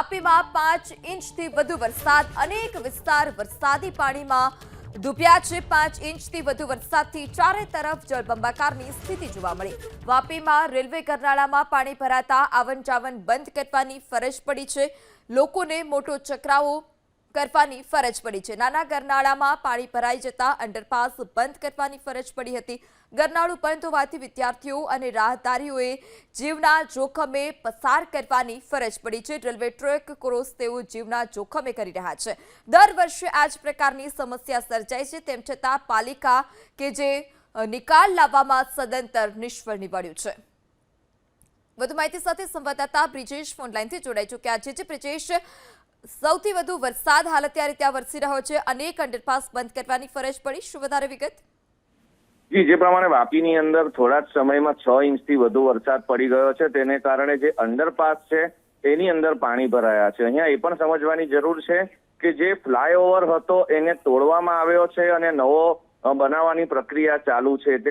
વાપીમાં પાંચ ઇંચથી વધુ વરસાદ, અનેક વિસ્તાર વરસાદી પાણીમાં ડૂબ્યા છે. પાંચ ઇંચથી વધુ વરસાદથી ચારે તરફ જળબંબાકારની સ્થિતિ જોવા મળી. વાપીમાં રેલવે કરનાળામાં પાણી ભરાતા આવન બંધ કરવાની ફરજ પડી છે. લોકોને મોટો ચકરાવો કરવાની ફરજ પડી છે. નાના ગરનાળામાં પાણી ભરાઈ જતા અંડરપાસ બંધ કરવાની ફરજ પડી હતી. ગરનાળું બંધ હોવાથી વિદ્યાર્થીઓ અને રાહદારીઓએ જીવના જોખમે પસાર કરવાની ફરજ પડી છે. રેલવે ટ્રેક ક્રોસ તેઓ જીવના જોખમે કરી રહ્યા છે. દર વર્ષે આ જ પ્રકારની સમસ્યા સર્જાય છે. તેમ છતાં પાલિકા કે જે નિકાલ લાવવામાં સદંતર નિષ્ફળ નીવડ્યું છે. વધુ માહિતી સાથે સંવાદદાતા બ્રિજેશ ફોનલાઈનથી જોડાઈ ચૂક્યા છે. જે બ્રિજેશ, સૌથી વધુ વરસાદ હાલ અત્યારે ત્યાં વરસી રહ્યો છે. અનેક અંડરપાસ બંધ કરવાની ફરજ પડી. શું વધારે વિગત? જી, જે પ્રમાણે વાપીની અંદર થોડા જ સમયમાં છ ઇંચથી વધુ વરસાદ પડી ગયો છે. તેને કારણે જે અંડરપાસ છે, એની અંદર પાણી ભરાયા છે. અહીંયા એ પણ સમજવાની જરૂર છે કે જે ફ્લાયઓવર હતો, એને તોડવામાં આવ્યો છે અને નવો બનાવવાની પ્રક્રિયા ચાલુ છે.